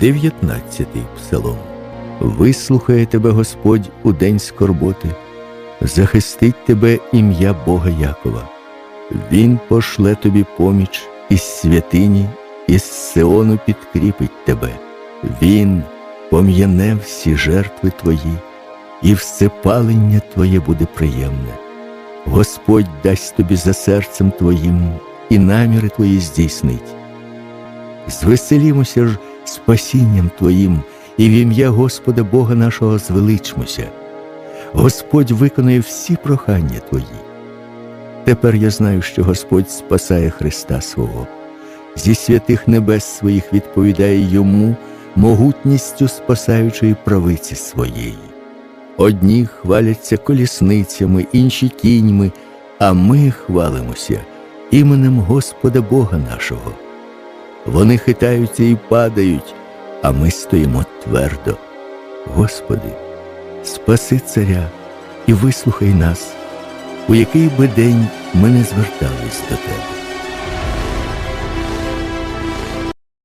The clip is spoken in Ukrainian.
19 псалом. Вислухає тебе Господь у день скорботи, захистить тебе ім'я Бога Якова. Він пошле тобі поміч із святині, із Сеону підкріпить тебе. Він пом'яне всі жертви твої, і всепалення твоє буде приємне. Господь дасть тобі за серцем твоїм, і наміри твої здійснить. Звеселімося ж спасінням Твоїм, і в ім'я Господа Бога нашого звеличмося. Господь виконує всі прохання Твої. Тепер я знаю, що Господь спасає Христа свого, зі святих небес своїх відповідає йому могутністю спасаючої правиці своєї. Одні хваляться колісницями, інші кіньми, а ми хвалимося іменем Господа Бога нашого. Вони хитаються і падають, а ми стоїмо твердо. Господи, спаси царя і вислухай нас, у який би день ми не звертались до Тебе.